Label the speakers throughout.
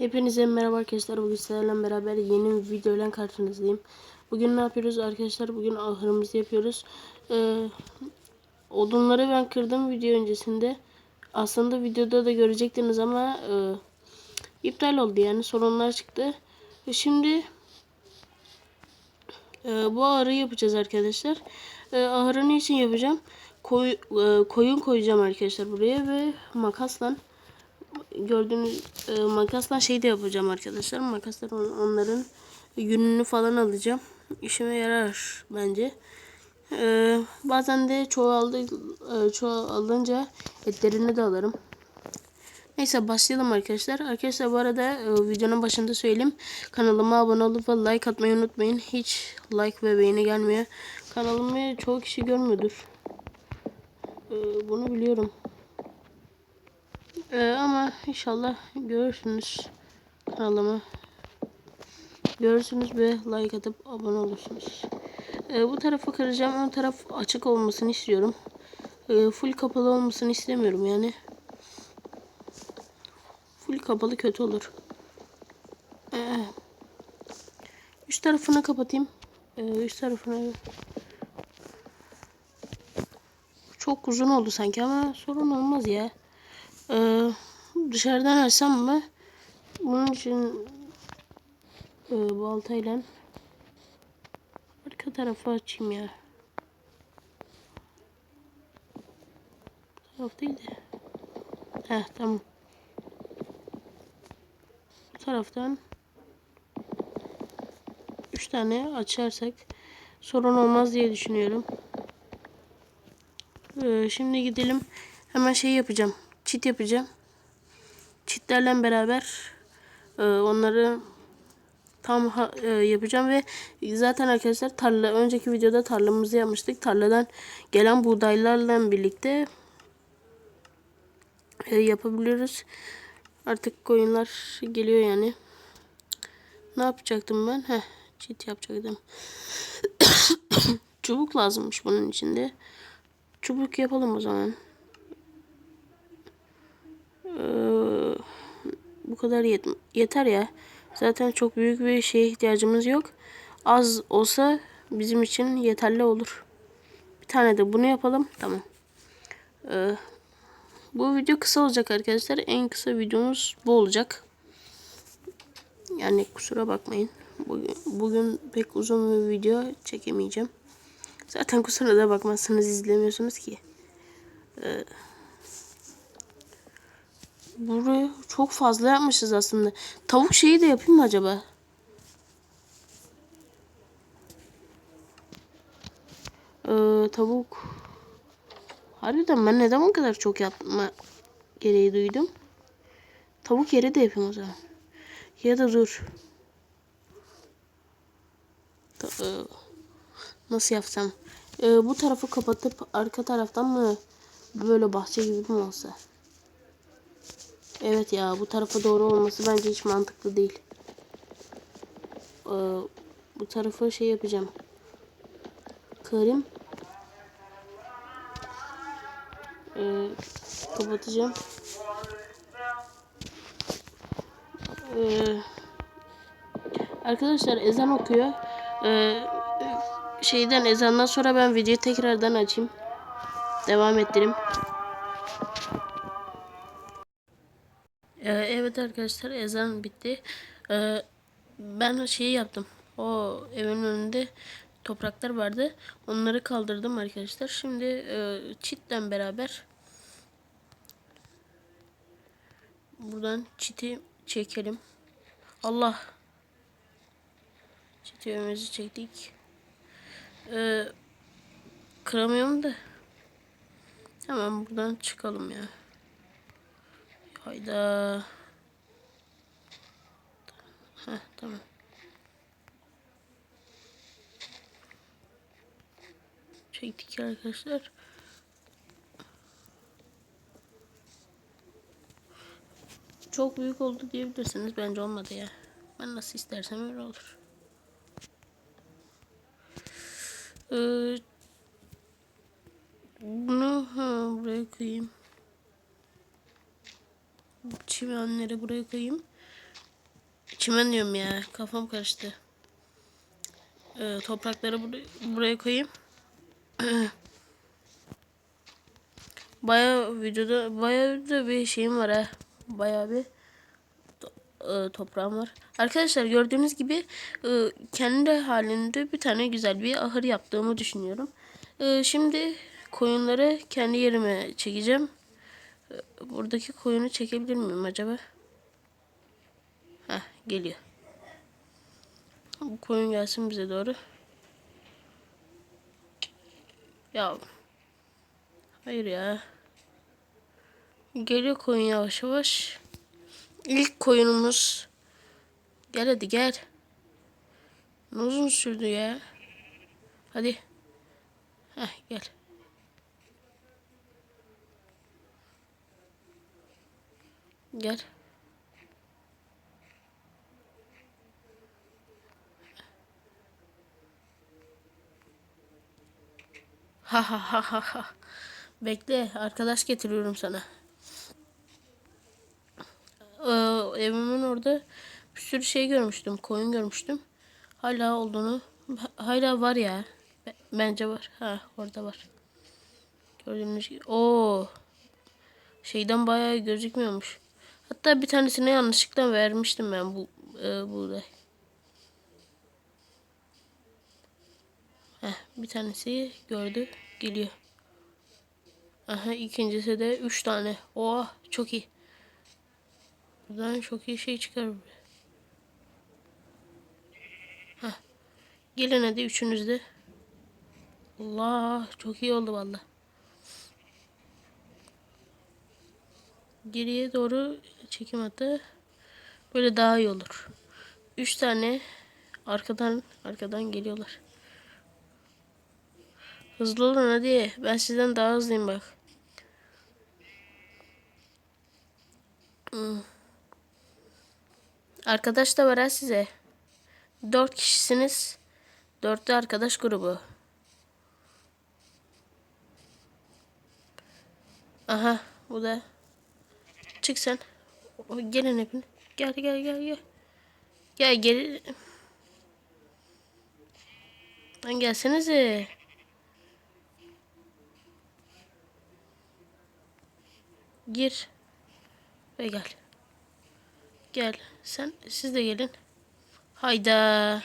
Speaker 1: Hepinize merhaba arkadaşlar. Bugün sizlerle beraber yeni bir videoyla karşınızdayım. Bugün ne yapıyoruz arkadaşlar? Bugün ahırımızı yapıyoruz. Ee, odunları ben kırdım video öncesinde. Aslında videoda da görecektiniz ama e, iptal oldu yani sorunlar çıktı. E, şimdi e, bu ahırı yapacağız arkadaşlar. E, ahırı ne için yapacağım? Koy, e, koyun koyacağım arkadaşlar buraya ve makasla gördüğünüz e, makasla şey de yapacağım arkadaşlar. Makasla on- onların yününü falan alacağım. İşime yarar bence. E, bazen de çoğaldı, e, çoğalınca etlerini de alırım. Neyse başlayalım arkadaşlar. Arkadaşlar bu arada e, videonun başında söyleyeyim. Kanalıma abone olup like atmayı unutmayın. Hiç like ve beğeni gelmiyor. Kanalımı çoğu kişi görmüyordur. E, bunu biliyorum. Ee, ama inşallah görürsünüz kanalımı. Görürsünüz ve like atıp abone olursunuz. Ee, bu tarafı kıracağım. Ön taraf açık olmasını istiyorum. Ee, full kapalı olmasını istemiyorum yani. Full kapalı kötü olur. Ee, üst tarafını kapatayım. Ee, üst tarafını çok uzun oldu sanki ama sorun olmaz ya. Ee, dışarıdan açsam mı? Bunun için e, baltayla arka tarafı açayım ya. Bu taraf değil de. Heh tamam. Bu taraftan üç tane açarsak sorun olmaz diye düşünüyorum. Ee, şimdi gidelim. Hemen şey yapacağım. Çit yapacağım. Çitlerle beraber e, onları tam e, yapacağım ve zaten arkadaşlar tarla önceki videoda tarlamızı yapmıştık. Tarladan gelen buğdaylarla birlikte e, yapabiliyoruz. Artık koyunlar geliyor yani. Ne yapacaktım ben? Heh, çit yapacaktım. Çubuk lazımmış bunun içinde. Çubuk yapalım o zaman. Ee, bu kadar yet yeter ya. Zaten çok büyük bir şeye ihtiyacımız yok. Az olsa bizim için yeterli olur. Bir tane de bunu yapalım. Tamam. Ee, bu video kısa olacak arkadaşlar. En kısa videomuz bu olacak. Yani kusura bakmayın. Bugün, bugün pek uzun bir video çekemeyeceğim. Zaten kusura da bakmazsınız izlemiyorsunuz ki. Ee, Burayı çok fazla yapmışız aslında. Tavuk şeyi de yapayım mı acaba? Ee, tavuk. Harbiden ben neden o kadar çok yapma gereği duydum? Tavuk yeri de yapayım o zaman. Ya da dur. Ta- e, nasıl yapsam? Ee, bu tarafı kapatıp arka taraftan mı böyle bahçe gibi mi olsa? Evet ya bu tarafa doğru olması bence hiç mantıklı değil. Ee, bu tarafı şey yapacağım. Kırayım. Ee, kapatacağım. Ee, arkadaşlar ezan okuyor. Ee, şeyden ezandan sonra ben videoyu tekrardan açayım. Devam ettireyim. Ee, evet arkadaşlar ezan bitti. Ee, ben şeyi yaptım. O evin önünde topraklar vardı. Onları kaldırdım arkadaşlar. Şimdi e, çitten beraber buradan çiti çekelim. Allah. Çiti önümüzü çektik. Ee, kıramıyorum da. Hemen buradan çıkalım ya. Hayda. Heh, tamam. Çektik arkadaşlar. Çok büyük oldu diyebilirsiniz. Bence olmadı ya. Ben nasıl istersem öyle olur. Ee, bunu ha, buraya koyayım çimenleri buraya koyayım. Çimen diyorum ya. Kafam karıştı. Ee, toprakları buraya, buraya koyayım. Baya videoda baya da bir şeyim var ha. Baya bir to- e, toprağım var. Arkadaşlar gördüğünüz gibi e, kendi halinde bir tane güzel bir ahır yaptığımı düşünüyorum. E, şimdi koyunları kendi yerime çekeceğim. Buradaki koyunu çekebilir miyim acaba? Heh, geliyor. Bu koyun gelsin bize doğru. Ya. Hayır ya. Geliyor koyun yavaş yavaş. İlk koyunumuz. Gel hadi gel. Ne uzun sürdü ya. Hadi. Heh gel. Gel. Ha ha ha ha ha. Bekle arkadaş getiriyorum sana. Ee, evimin orada bir sürü şey görmüştüm. Koyun görmüştüm. Hala olduğunu hala var ya. Bence var. Ha orada var. Gördüğünüz gibi. Oo. Şeyden bayağı gözükmüyormuş. Hatta bir tanesine yanlışlıkla vermiştim ben bu e, buğday. Heh, bir tanesi gördü. Geliyor. Aha ikincisi de 3 tane. Oha çok iyi. Buradan çok iyi şey çıkar. Heh. Gelin hadi üçünüz de. Allah çok iyi oldu valla. Geriye doğru çekim atı. Böyle daha iyi olur. Üç tane arkadan arkadan geliyorlar. Hızlı olun hadi. Ben sizden daha hızlıyım bak. Hmm. Arkadaş da var ha size. Dört kişisiniz. Dörtlü arkadaş grubu. Aha bu da. Çık sen. O, gelin hepin. Gel gel gel gel. Gel gel. Lan gelsenize. Gir. Ve gel. Gel. Sen siz de gelin. Hayda.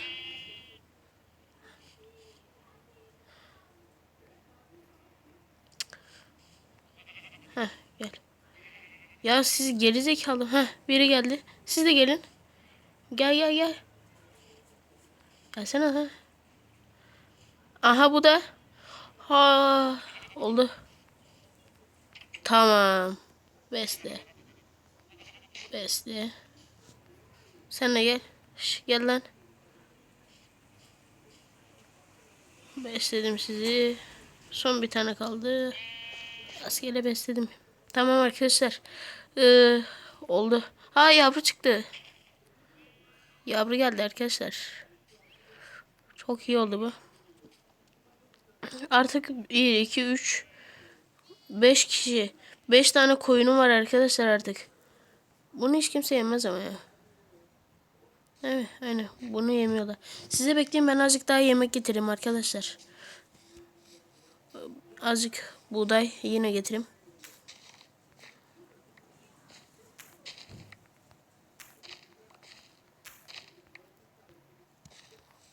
Speaker 1: Heh gel. Ya siz geri zekalı. Heh biri geldi. Siz de gelin. Gel gel gel. Gelsene ha. Aha bu da. Ha oldu. Tamam. Besle. Besle. Sen de gel. Şş, gel lan. Besledim sizi. Son bir tane kaldı. Rastgele besledim. Tamam arkadaşlar. Ee, oldu. Ha yavru çıktı. Yavru geldi arkadaşlar. Çok iyi oldu bu. Artık 1, 2, 3, 5 kişi. 5 tane koyunum var arkadaşlar artık. Bunu hiç kimse yemez ama ya. Evet aynen bunu yemiyorlar. Size bekleyin ben azıcık daha yemek getireyim arkadaşlar. Azıcık buğday yine getireyim.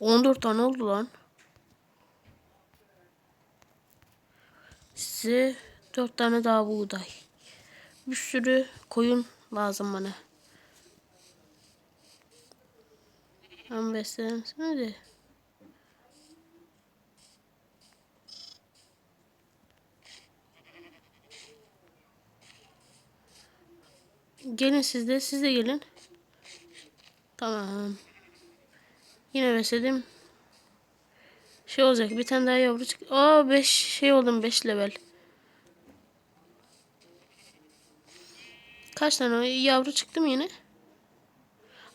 Speaker 1: On dört tane oldu lan. Size dört tane daha buğday. Bir sürü koyun lazım bana. Ben beslensene de. Gelin siz de, siz de gelin. Tamam. Yine besledim. Şey olacak, bir tane daha yavru çık. Aa 5 şey oldum 5 level. Kaç tane yavru çıktı mı yine?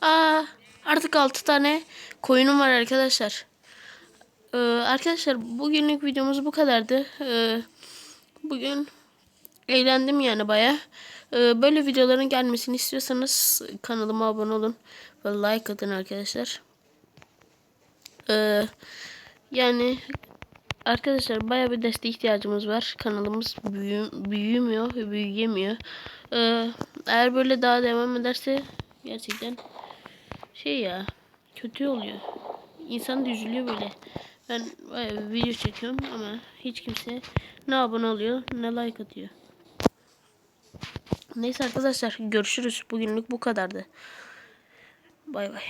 Speaker 1: Aa artık 6 tane koyunum var arkadaşlar. Ee, arkadaşlar bugünlük videomuz bu kadardı. Ee, bugün eğlendim yani baya. Ee, böyle videoların gelmesini istiyorsanız kanalıma abone olun ve like atın arkadaşlar. Ee, yani arkadaşlar baya bir desteğe ihtiyacımız var. Kanalımız büyü, büyümüyor, büyüyemiyor. Ee, eğer böyle daha devam ederse gerçekten şey ya kötü oluyor. İnsan da üzülüyor böyle. Ben bayağı bir video çekiyorum ama hiç kimse ne abone oluyor ne like atıyor. Neyse arkadaşlar görüşürüz. Bugünlük bu kadardı. Bay bay.